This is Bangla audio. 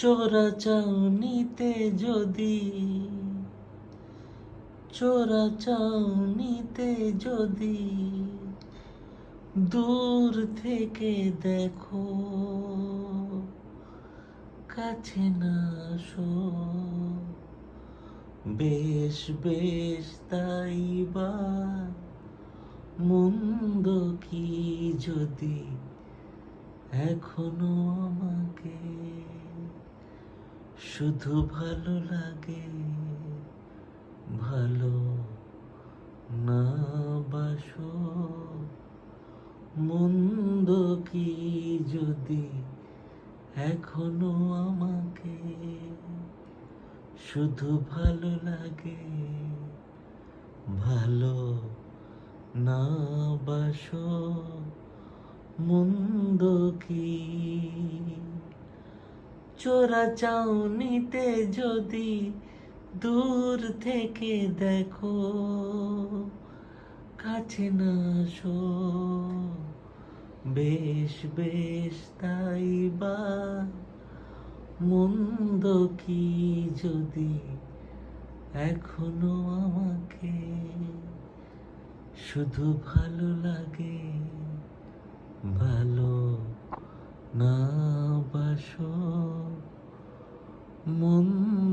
চোরা চাউনিতে যদি, চোরা চাউনিতে যদি দূর থেকে দেখো, কাছে না আসো। বেশ বেশ, তাই বা মন্দ কি যদি এখনও আমাকে শুধু ভালো লাগে, ভালো না বাসো। মন্দ কি যদি এখনও আমাকে শুধু ভালো লাগে, ভালো না বাসো। মন্দ কি চোরা চাউনিতে যদি দূর থেকে দেখো, কাছে না আসো। বেশ বেশ, তাই বা মন্দ কি যদি এখনও আমাকে শুধু ভালো লাগে, ভালো না বাসো? muốn